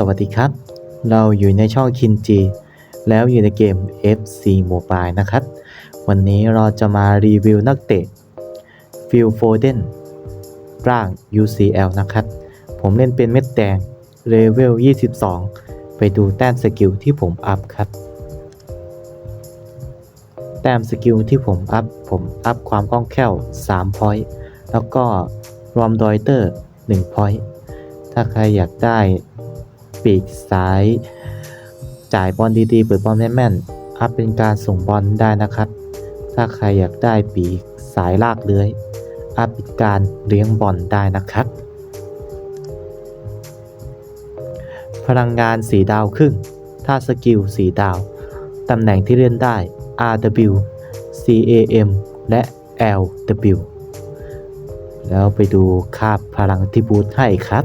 สวัสดีครับ เราอยู่ในช่องคินจี แล้วอยู่ในเกม FC Mobile นะครับ วันนี้เราจะมารีวิวนักเตะฟิลโฟเดนร่าง UCL นะครับ ผมเล่นเป็นเม็ดแดงเลเวล 22 ไปดูแต้มสกิลที่ผมอัพครับ แต้มสกิลที่ผมอัพ ผมอัพความคล่องแคล่ว3 point แล้วก็รวมดอยเตอร์1 point ถ้าใครอยากได้ ปีกซ้าย จ่ายบอลดีๆเปิดบอลแม่นๆอัพเป็นการส่งบอลได้นะครับ ถ้าใครอยากได้ปีกสายลากเลื้อยอัพเป็นการเลี้ยงบอลได้นะครับ พลังงานสีดาวครึ่งถ้าสกิลสีดาว ตำแหน่งที่เล่นได้ RW CAM และ LW แล้วไปดูค่าพลังที่บูทให้ครับ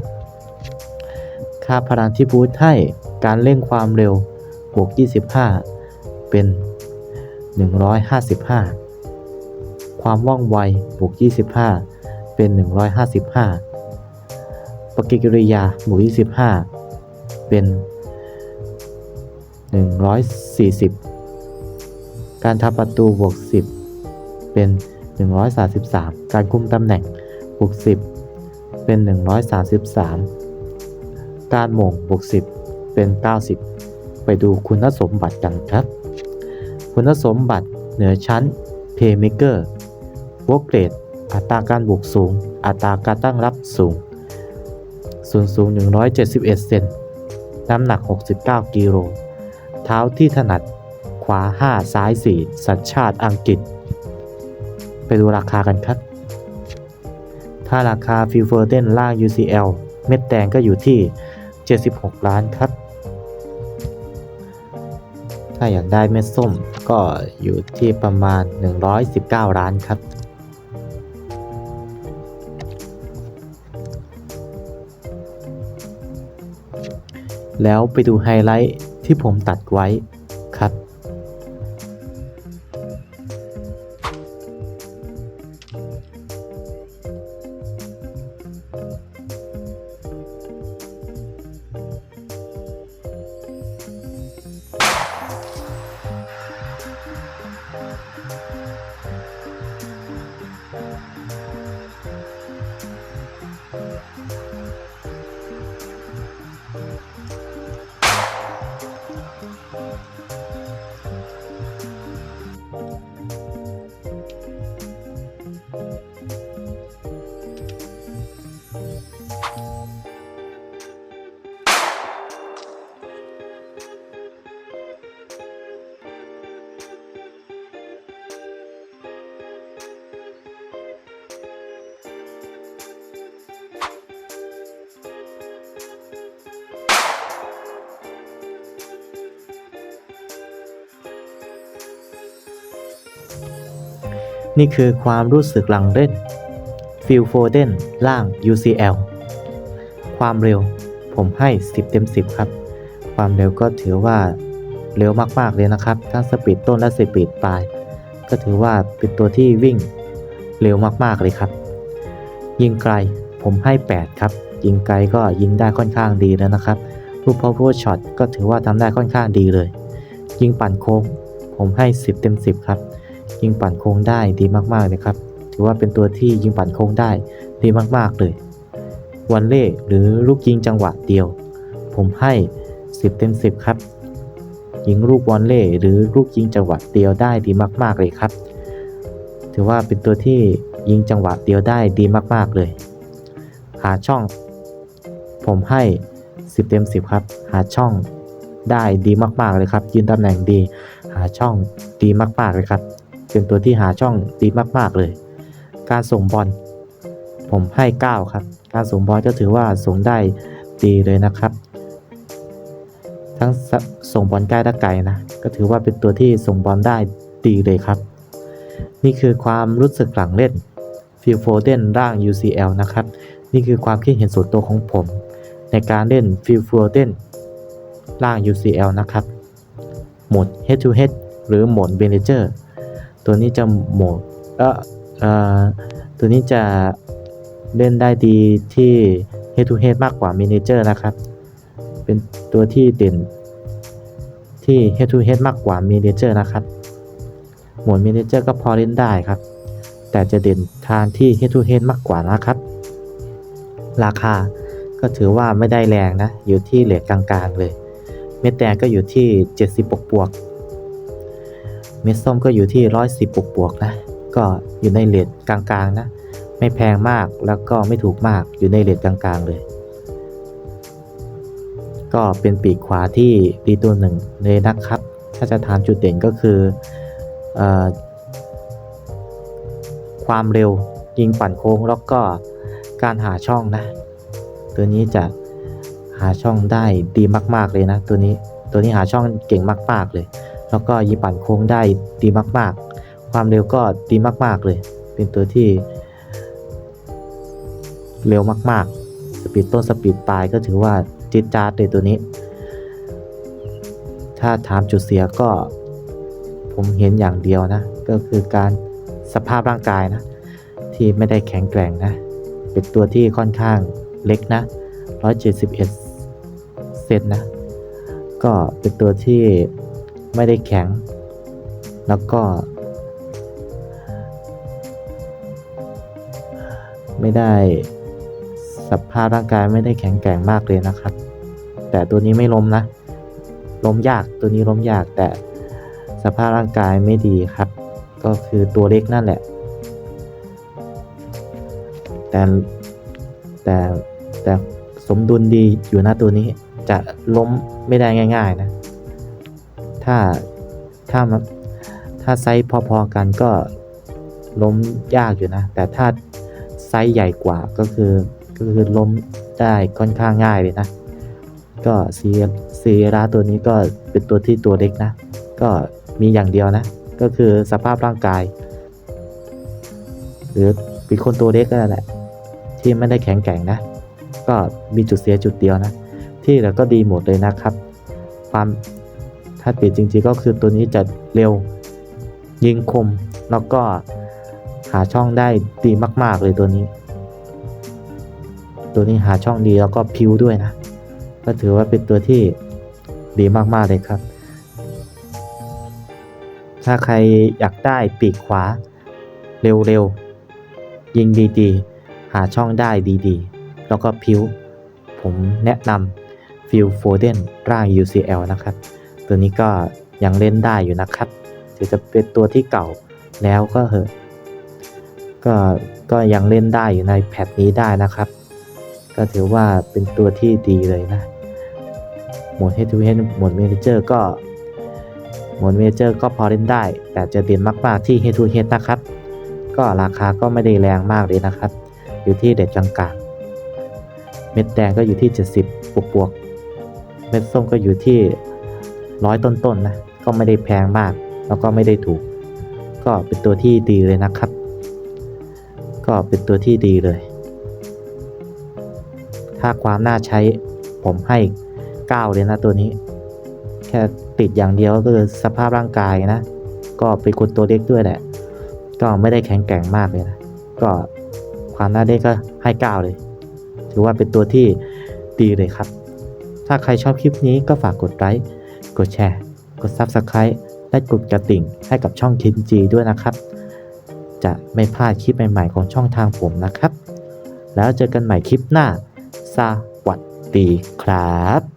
ค่าพลังที่บูทให้การเร่งความเร็วบวก25 เป็น 155 ความว่องไวบวก25 เป็น 155 ปฏิกิริยาบวก25 เป็น 140 การทำประตูบวก10 เป็น 133 การคุมตำแหน่งบวก10 เป็น 133 การหม่งบวก10 เป็น 90 ไปดูคุณสมบัติกันครับ คุณสมบัติเหนือชั้น Playmaker วอเกรด อัตราการบวกสูง อัตราการตั้งรับสูง ส่วนสูง 171 เซน น้ำหนัก 69 กิโล เท้าที่ถนัด ขวา 5 ซ้าย 4 สัญชาติอังกฤษ ไปดูราคากันครับ ถ้าราคาฟิลเฟอร์เดนล่าง UCL เม็ดแดงก็อยู่ที่ 76 ล้านครับ ถ้าอยากได้เม็ดส้มก็อยู่ที่ประมาณ 119 ล้านครับ แล้วไปดูไฮไลท์ที่ผมตัดไว้ นี่คือความรู้สึกหลังเล่นฟิลโฟเดนล่าง UCL ความเร็วผมให้ 10 เต็ม 10 ครับ ความเร็วก็ถือว่าเร็วมาก ๆ เลยนะครับ ทั้งสปีดต้นและสปีดปลาย ก็ถือว่าเป็นตัวที่วิ่งเร็วมาก ๆ เลยครับ ยิงไกลผมให้ 8 ครับ ยิงไกลก็ยิงได้ค่อนข้างดีแล้วนะครับลูกพอพูช็อตก็ถือว่าทำได้ค่อนข้างดีเลย ยิงปั่นโค้งผมให้ 10 เต็ม 10 ครับ ยิงปั่นโค้งได้ดีมากๆเลยครับ ถือว่าเป็นตัวที่ยิงปั่นโค้งได้ดีมากๆเลย วันเล่หรือลูกยิงจังหวะเดียว ผมให้ 10 เต็ม 10 ครับ ยิงลูกวอลเล่หรือลูกยิงจังหวะเดียวได้ดีมากๆเลยครับ ถือว่าเป็นตัวที่ยิงจังหวะเดียวได้ดีมากๆเลย หาช่อง ผมให้ 10 เต็ม 10 ครับ หาช่องได้ดีมากๆเลยครับ ยืนตำแหน่งดี หาช่องดีมากๆเลยครับ เป็นตัวที่หาช่องดีมาก ๆ เลย การส่งบอลผมให้ 9 ครับ การส่งบอลก็ถือว่าส่งได้ดีเลยนะครับ ทั้งสส่งบอลใกล้และไกลนะ ก็ถือว่าเป็นตัวที่ส่งบอลได้ดีเลยครับ นี่คือความรู้สึกหลังเล่นฟิลโฟเดนร่าง UCL นะครับ นี่คือความคิดเห็นส่วนตัวของผม ในการเล่นฟิลโฟเดนร่าง UCL นะครับ โหมด Head to Head หรือโหมด Manager ตัวนี้จะโหมดเออเออตัวนี้จะเล่นได้ดีที่ Head to Head มากกว่า Manager นะครับ เป็นตัวที่เด่นที่ head to head มากกว่า manager นะครับหมวด manager ก็พอเล่นได้ครับ แต่จะเด่นทางที่ head to head มากกว่านะครับ ราคาก็ถือว่าไม่ได้แรงนะ อยู่ที่เลทกลางๆเลย เม็ดแดงก็อยู่ที่70บวกบวก เม็ดส้มก็อยู่ที่110บวกบวกนะ ก็อยู่ในเลทกลางๆนะ ไม่แพงมากแล้วก็ไม่ถูกมากอยู่ในเลทกลางๆเลย ก็เป็นปีกขวาที่ดีตัวหนึ่งเลยนะครับ ถ้าจะถามจุดเด่นก็คือเออความเร็วยิงปั่นโค้งแล้วก็การหาช่องนะ ตัวนี้จะหาช่องได้ดีมาก ๆเลยนะ ตัวนี้ตัวนี้หาช่องเก่งมาก ๆเลย แล้วก็ยิงปั่นโค้งได้ดีมาก ๆ ความเร็วก็ดีมาก ๆ เลย เป็นตัวที่ เร็วมาก ๆ สปีดต้นสปีดปลายก็ถือว่าจิดจาร์ดเลยตัวนี้ ถ้าถามจุดเสียก็ ผมเห็นอย่างเดียวนะ ก็คือการสภาพร่างกายนะ ที่ไม่ได้แข็งแกร่งนะ เป็นตัวที่ค่อนข้างเล็กนะ 171 เซนนะ ก็เป็นตัวที่ ไม่ได้แข็ง แล้วก็ ไม่ได้สภาพร่างกายไม่ได้แข็งแกร่งมากเลยนะครับ แต่ตัวนี้ไม่ล้มนะล้มยากตัวนี้ล้มยากแต่สภาพร่างกายไม่ดีครับ ก็คือตัวเล็กนั่นแหละ แต่แต่แต่สมดุลดีอยู่นะตัวนี้จะล้มไม่ได้ง่าย ๆ นะ ถ้าถ้ามันถ้าไซส์พอๆกันก็ล้มยากอยู่นะ แต่ถ้าไซส์ใหญ่กว่าก็คือก็คือล้มได้ค่อนข้างง่ายเลยนะ ก็ซีซีราตัวนี้ก็เป็นตัวที่ตัวเล็กนะ ก็มีอย่างเดียวนะ ก็คือสภาพร่างกาย หรือเป็นคนตัวเล็กก็แหละที่ไม่ได้แข็งแกร่งนะ ก็มีจุดเสียจุดเดียวนะ ที่เหลือก็ดีหมดเลยนะครับ ความ ถ้าเปลี่ยนจริงๆก็คือตัวนี้จะเร็วยิงคม แล้วก็หาช่องได้ดีมาก ๆ เลยตัวนี้ ตัวนี้หาช่องดีแล้วก็พิวด้วยนะ ก็ถือว่าเป็นตัวที่ดีมาก ๆ เลยครับ ถ้าใครอยากได้ปีกขวาเร็ว ๆ ยิงดี ๆ หาช่องได้ดีๆ แล้วก็พิวผมแนะนำฟิลโฟเดนร่าง UCL นะครับ ตัวนี้ก็ยังเล่นได้อยู่นะครับถึงจะเป็นตัวที่เก่าแล้วก็เหอะก็ก็ยังเล่นได้อยู่ในแพทนี้ได้นะครับ ก็ถือว่าเป็นตัวที่ดีเลยนะหมด Head to Head หมด Manager ก็หมด Manager ก็พอเล่นได้ แต่จะเด่นมากๆที่ Head to Head นะครับ ก็ราคาก็ไม่ได้แรงมากเลยนะครับ อยู่ที่เด็ดกลางๆเม็ดแดงก็อยู่ที่ 70บวกบวกๆเม็ดส้มก็อยู่ที่ ร้อยต้นๆนนะก็ไม่ได้แพงมาก แล้วก็ไม่ได้ถูก ก็เป็นตัวที่ดีเลยนะครับ ก็เป็นตัวที่ดีเลย ถ้าความน่าใช้ผมให้ 9 เลยนะตัวนี้ แค่ติดอย่างเดียวก็คือสภาพร่างกายนะ ก็เป็นคนตัวเล็กด้วยแหละ ก็ไม่ได้แข็งแกร่งมากเลยนะ ก็ความน่าเล่นก็ให้ 9 เลย ถือว่าเป็นตัวที่ดีเลยครับ ถ้าใครชอบคลิปนี้ก็ฝากกดไลค์ กดแชร์ กด Subscribe และกดกระติ่งให้กับช่องคินจีด้วยนะครับ จะไม่พลาดคลิปใหม่ๆของช่องทางผมนะครับ แล้วเจอกันใหม่คลิปหน้าสวัสดีครับ